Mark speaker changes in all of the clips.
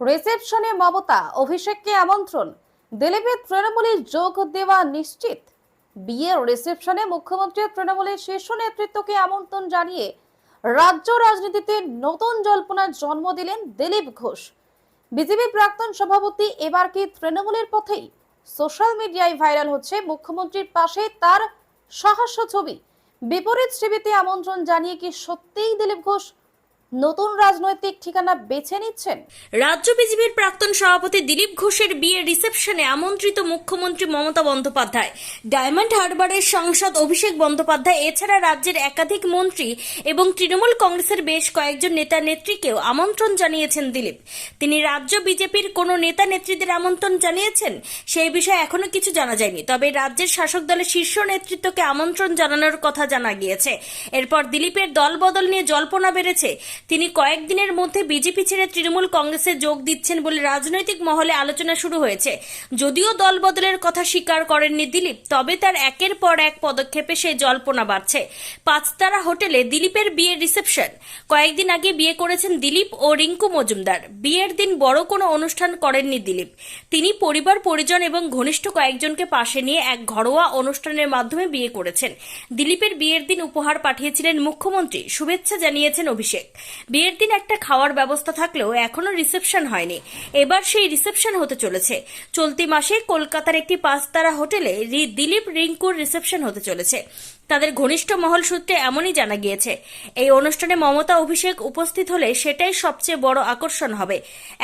Speaker 1: রিসেপশনে মমতা, অভিষেককে আমন্ত্রণ। দিলীপের তৃণমূলে যোগ দেওয়া নিশ্চিত। বিয়ের রিসেপশনে মুখ্যমন্ত্রী তৃণমূলের শীর্ষ নেতৃত্বকে আমন্ত্রণ জানিয়ে রাজ্য রাজনীতিতে নতুন জল্পনার জন্ম দিলেন দিলীপ ঘোষ। বিজেপি প্রাক্তন সভাপতি এবার কি তৃণমূলের পথেই? সোশ্যাল মিডিয়ায় ভাইরাল হচ্ছে মুখ্যমন্ত্রীর পাশে তার সাহস্য ছবি। বিপরীত শিবিতে আমন্ত্রণ জানিয়ে কি সত্যিই দিলীপ ঘোষ নতুন রাজনৈতিক ঠিকানা বেছে নিচ্ছেন?
Speaker 2: রাজ্য বিজেপির প্রাক্তন সভাপতি দিলীপ ঘোষের বিয়ের রিসেপশনে আমন্ত্রিত মুখ্যমন্ত্রী মমতা বন্দ্যোপাধ্যায়। ডায়মন্ড হারবারের সাংসদ অভিষেক বন্দ্যোপাধ্যায়, এছাড়া রাজ্যের একাধিক মন্ত্রী এবং তৃণমূল কংগ্রেসের বেশ কয়েকজন নেতা নেত্রীকেও আমন্ত্রণ জানিয়েছেন দিলীপ। তিনি রাজ্য বিজেপির কোনো নেতা নেত্রীদের আমন্ত্রণ জানিয়েছেন? সেই বিষয়ে এখনও কিছু জানা যায়নি। তবে রাজ্যের শাসক দলের শীর্ষ নেতৃত্বকে আমন্ত্রণ জানানোর কথা জানা গিয়েছে। এরপর দিলীপের দলবদল নিয়ে জল্পনা বেড়েছে। তিনি কয়েকদিনের মধ্যে বিজেপি ছেড়ে তৃণমূল কংগ্রেসে যোগ দিচ্ছেন বলে রাজনৈতিক মহলে আলোচনা শুরু হয়েছে। যদিও দল বদলের কথা স্বীকার করেননি দিলীপ, তবে তার একের পর এক পদক্ষেপে সেই জল্পনা বাড়ছে। পাঁচতারা হোটেলে দিলীপের বিয়ের রিসেপশন। কয়েকদিন আগে বিয়ে করেছেন দিলীপ ও রিঙ্কু মজুমদার। বিয়ের দিন বড় কোনো অনুষ্ঠান করেননি দিলীপ। তিনি পরিবার, পরিজন এবং ঘনিষ্ঠ কয়েকজনকে পাশে নিয়ে এক ঘরোয়া অনুষ্ঠানের মাধ্যমে বিয়ে করেছেন। দিলীপের বিয়ের দিন উপহার পাঠিয়েছিলেন মুখ্যমন্ত্রী। শুভেচ্ছা জানিয়েছেন অভিষেক। বিয়ের দিন একটা খাওয়ার ব্যবস্থা থাকলেও এখনও রিসেপশন হয়নি। এবার সেই রিসেপশন হতে চলেছে। চলতি মাসে কলকাতার একটি পাঁচতারা হোটেলে দিলীপ রিঙ্কুর রিসেপশন হতে চলেছে। তাদের ঘনিষ্ঠ মহল সূত্রে এমনই জানা গিয়েছে। এই অনুষ্ঠানে মমতা অভিষেক উপস্থিত হলে সেটাই সবচেয়ে বড় আকর্ষণ হবে।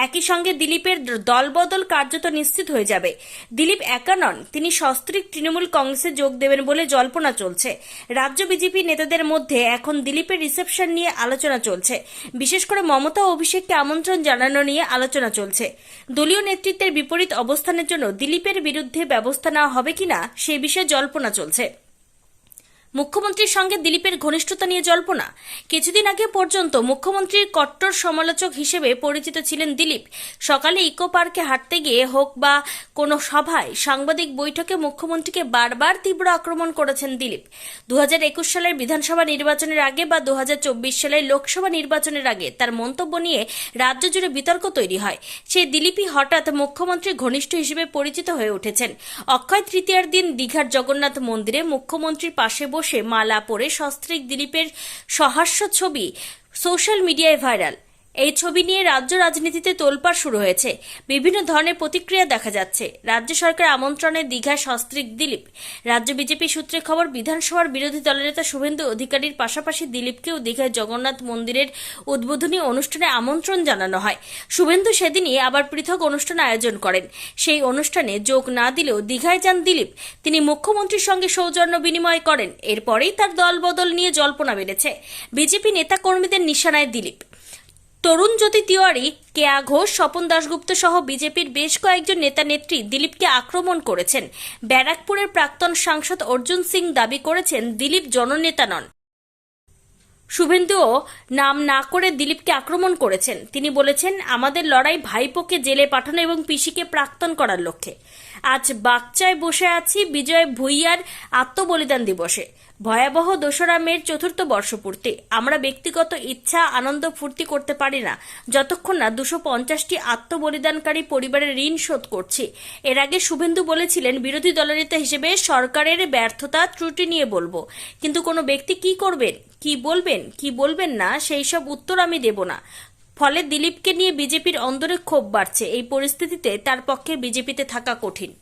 Speaker 2: একই সঙ্গে দিলীপের দলবদল কার্যত নিশ্চিত হয়ে যাবে। দিলীপ একা নন, তিনি সস্ত্রিক তৃণমূল কংগ্রেসে যোগ দেবেন বলে জল্পনা চলছে। রাজ্য বিজেপি নেতাদের মধ্যে এখন দিলীপের রিসেপশন নিয়ে আলোচনা চলছে। বিশেষ করে মমতা অভিষেককে আমন্ত্রণ জানানো নিয়ে আলোচনা চলছে। দলীয় নেতৃত্বের বিপরীত অবস্থানের জন্য দিলীপের বিরুদ্ধে ব্যবস্থা নেওয়া হবে কিনা সে বিষয়ে জল্পনা চলছে। মুখ্যমন্ত্রীর সঙ্গে দিলীপের ঘনিষ্ঠতা নিয়ে জল্পনা। কিছুদিন আগে পর্যন্ত মুখ্যমন্ত্রীর কট্টর সমালোচক হিসেবে পরিচিত ছিলেন দিলীপ। সকালে ইকো পার্কে হাঁটতে গিয়ে হোক বা কোনো সভায় সাংবাদিক বৈঠকে মুখ্যমন্ত্রীকে বারবার তীব্র আক্রমণ করেছেন দিলীপ। দু হাজার একুশ সালের বিধানসভা নির্বাচনের আগে বা দু হাজার চব্বিশ সালের লোকসভা নির্বাচনের আগে তার মন্তব্য নিয়ে রাজ্য জুড়ে বিতর্ক তৈরি হয়। সেই দিলীপই হঠাৎ মুখ্যমন্ত্রীর ঘনিষ্ঠ হিসেবে পরিচিত হয়ে উঠেছেন। অক্ষয় তৃতীয়ার দিন দীঘার জগন্নাথ মন্দিরে মুখ্যমন্ত্রীর পাশে বসে মালা পরে সস্ত্রীক দিলীপের সহাস্য ছবি সোশ্যাল মিডিয়ায় ভাইরাল। এই ছবি নিয়ে রাজ্য রাজনীতিতে তোলপাড় শুরু হয়েছে। বিভিন্ন ধরনের প্রতিক্রিয়া দেখা যাচ্ছে। রাজ্য সরকার আমন্ত্রণে দীঘায় সস্ত্রিক দিলীপ। রাজ্য বিজেপি সূত্রে খবর, বিধানসভার বিরোধী দলের নেতা শুভেন্দু অধিকারীর পাশাপাশি দিলীপকেও দীঘায় জগন্নাথ মন্দিরের উদ্বোধনী অনুষ্ঠানে আমন্ত্রণ জানানো হয়। শুভেন্দু সেদিনই আবার পৃথক অনুষ্ঠান আয়োজন করেন। সেই অনুষ্ঠানে যোগ না দিলেও দীঘায় যান দিলীপ। তিনি মুখ্যমন্ত্রীর সঙ্গে সৌজন্য বিনিময় করেন। এরপরেই তার দলবদল নিয়ে জল্পনা বেড়েছে। বিজেপি নেতাকর্মীদের নিশানায় দিলীপ। তরুণ জ্যোতি তিওয়ারি, কেয়া ঘোষ, স্বপন দাশগুপ্ত সহ বিজেপির বেশ কয়েকজন নেতা নেত্রী দিলীপকে আক্রমণ করেছেন। ব্যারাকপুরের প্রাক্তন সাংসদ অর্জুন সিং দাবি করেছেন দিলীপ জননেতা নন। শুভেন্দুও নাম না করে দিলীপকে আক্রমণ করেছেন। তিনি বলেছেন, আমাদের লড়াই ভাইপোকে জেলে পাঠানো এবং পিসিকে প্রাক্তন করার লক্ষ্যে। আজ বাগচায় বসে আছি বিজয় ভুইয়ার আত্মবলিদান দিবসে। ভয়াবহ দোসরা মের চতুর্থ বর্ষপূর্তি। আমরা ব্যক্তিগত ইচ্ছা, আনন্দ ফুর্তি করতে পারি না। যতক্ষণ না দুশো পঞ্চাশটি আত্মবলিদানকারী পরিবারের ঋণ শোধ করছি। এর আগে শুভেন্দু বলেছিলেন, বিরোধী দলনেতা হিসেবে সরকারের ব্যর্থতা ত্রুটি নিয়ে বলব। কিন্তু কোনো ব্যক্তি কি করবেন, কি বলবেন কি বলবেন না, সেই সব উত্তর আমি দেব না। ফলে দিলীপকে নিয়ে বিজেপির অন্দরে ক্ষোভ বাড়ছে। এই পরিস্থিতিতে তার পক্ষে বিজেপিতে থাকা কঠিন।